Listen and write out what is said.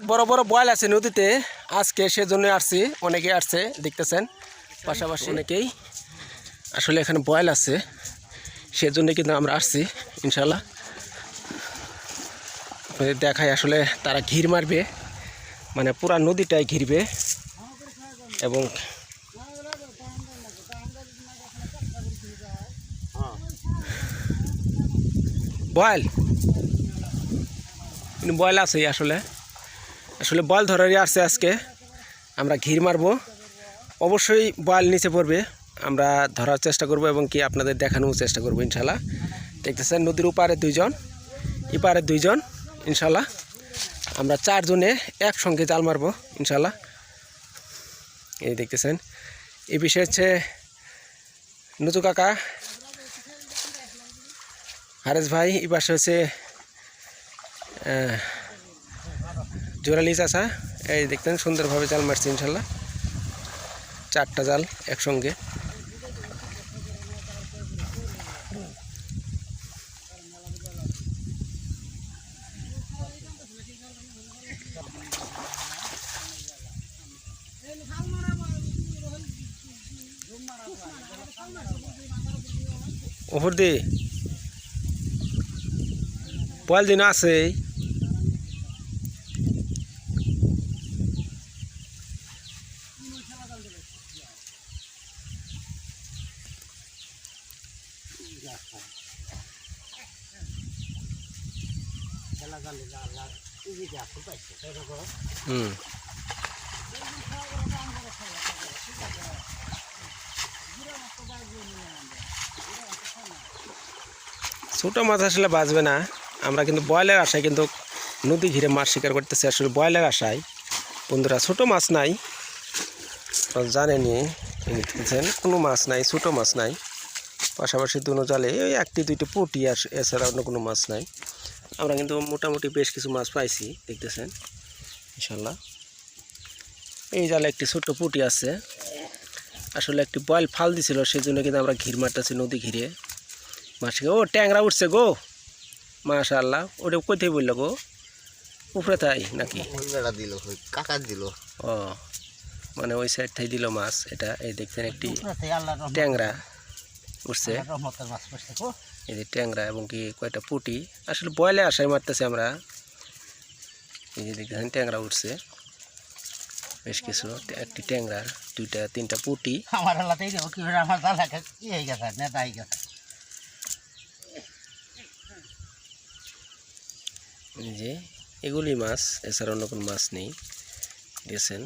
বড় বড় বয়েল আছে নদীতে। আজকে সেজন্য আসছি অনেকে আসছে, দেখতেছেন। পাশাপাশি অনেকেই। আসলে এখানে বয়েল আছে সেজন্য কিন্তু আমরা আসছি ইনশাল্লাহ দেখায় আসলে তারা ঘির মারবে মানে পুরা নদীটাই ঘিরবে। এবং বয়েল। বয়েল আছে আসলে। আসলে বয়েল ধরারই আসছে আজকে। আমরা ঘির মারবো। অবশ্যই বয়েল নিচে পড়বে। আমরা ধরার চেষ্টা করব এবং কি আপনাদের দেখানোর চেষ্টা করব ইনশাল্লাহ। দেখতেছেন নদীর উপারে দুইজন ইপারে দুইজন, ইনশাল্লাহ। আমরা চারজনে একসঙ্গে জাল মারবো, ইনশাল্লাহ। এই দেখতেছেন। এই বিষয় হচ্ছে নজু কাকা, হারেস ভাই এই পাশে হচ্ছে জোরালি চাষা এই দেখতেন সুন্দরভাবে জাল মারছে ইনশাল্লাহ। চারটা জাল একসঙ্গে। ওপর দি পয়ল দিন আছে ছোটো মাছ আসলে বাঁচবে না। আমরা কিন্তু বয়লের আশায় কিন্তু নদী ঘিরে মাছ শিকার করতেছি। আসলে বয়লের আশায়। বন্ধুরা, ছোটো মাছ নাই। জানেনি কোনো মাছ নাই, ছোটো মাছ নাই। পাশাপাশি দুনো জালে ওই একটি দুইটি পুটি আস এছাড়া অন্য কোনো মাছ নাই। আমরা কিন্তু মোটামুটি বেশ কিছু মাছ পাইছি দেখতেছেন? ইনশাল্লাহ এই জালে একটি ছোট্ট পুটি আছে। আসলে একটি বয়েল ফাল দিছিল সেই জন্য কিন্তু আমরা ঘির মারতেছি নদী ঘিরে। মাছকে ও ট্যাংরা উঠছে গো। মাশাল্লাহ ওটা কোথায় বলল গো? উপরে তাই নাকি? দিল কাকার দিল। ও মানে ওই সাইড থেকে দিল মাছ এটা এই দেখছেন একটি ট্যাংরা। উঠছে। এই যে ট্যাংরা এবং কি কয়টা পুটি। আসলে বয়লে আশায় মারতেছে আমরা। এই যে দেখতেছেন ট্যাংরা উঠছে। বেশ কিছু একটি ট্যাংরা দুইটা তিনটা পুটি। আমার এলাকাতেই দেবো কি আমার দাদাকে কি হয়ে গেছে? নেতা হয়ে গেছে। যে এগুলি মাছ এছাড়া অন্য কোনো মাছ নেই। দেখছেন?